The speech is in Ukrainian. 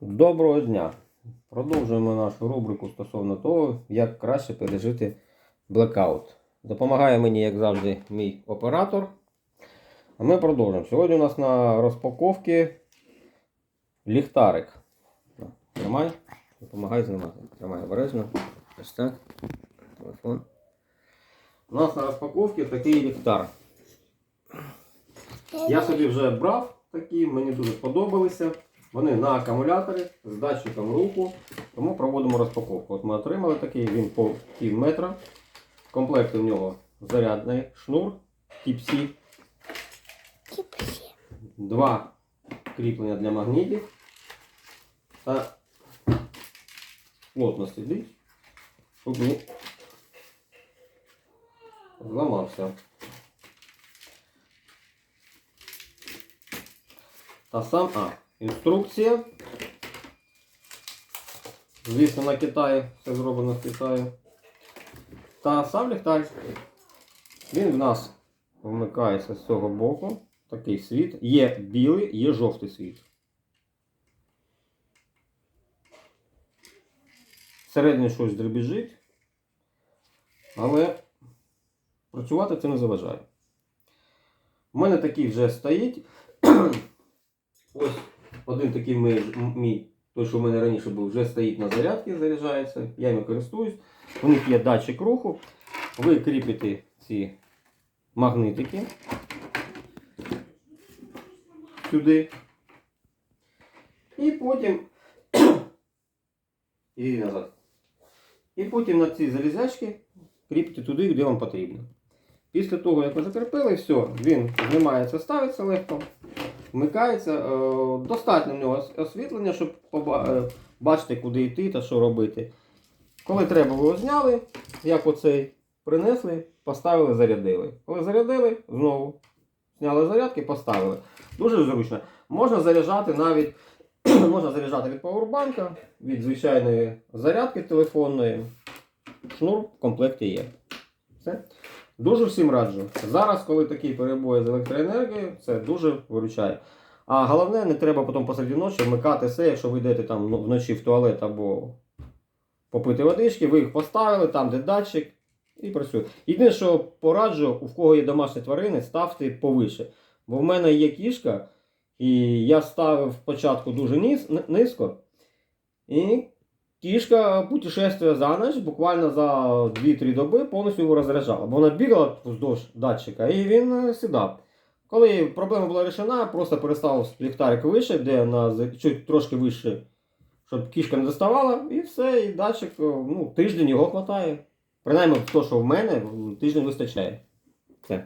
Доброго дня! Продовжуємо нашу рубрику стосовно того, як краще пережити блекаут. Допомагає мені, як завжди, мій оператор. А ми продовжуємо. Сьогодні у нас на розпаковці ліхтарик. Тримай, допомагай знімати. Тримай обережно. Ось так. Телефон. У нас на розпаковці такий ліхтар. Я собі вже брав такі, мені дуже сподобалися. Вони на акумуляторі з датчиком руху. Тому проводимо розпаковку. От ми отримали такий, він по пів метра. В комплекті в нього зарядний шнур Type-C, два кріплення для магнітів та плотно сидить, щоб не зламався. Та сам, а, інструкція. Звісно, на Китаї, все зроблено в Китаї. Та сам ліхтар. Він в нас вмикається з цього боку. Такий світ. Є білий, є жовтий світ. Всередині щось дребіжить, але працювати це не заважає. У мене такий вже стоїть. Ось один такий мій, мій, той, що в мене раніше був, вже стоїть на зарядці, заряджається. Я ним користуюсь. У них є датчик руху. Ви кріпите ці магнитики сюди. І потім. І назад. І потім на ці залізячки кріпите туди, де вам потрібно. Після того, як ви закріпили, все, він знімається, ставиться легко, вмикається. Е, Достатньо в нього освітлення, щоб е, бачити, куди йти та що робити. Коли треба, ви його зняли, як оцей, принесли, поставили, зарядили. Коли зарядили, знову зняли зарядки, поставили. Дуже зручно. Можна заряджати навіть можна заряджати від пауербанка, від звичайної зарядки телефонної. Шнур в комплекті є. Все. Дуже всім раджу. Зараз, коли такі перебої з електроенергією, це дуже виручає. А головне, не треба потім посеред ночі вмикати все, якщо ви йдете там ну, вночі в туалет або попити водички, ви їх поставили там, де датчик, і працює. Єдине, що пораджу, у кого є домашні тварини, ставте повише. Бо в мене є кішка, і я ставив спочатку дуже низ, низько. І кішка путешествує за ніч, буквально за 2-3 доби повністю його розряджала. Бо вона бігала вздовж датчика і він е, сідав. Коли проблема була рішена, просто перестав ліхтарик вище, де на чуть трошки вище, щоб кішка не доставала, і все, і датчик, е, ну, тиждень його хватає. Принаймні, то, що в мене, тиждень вистачає. Все.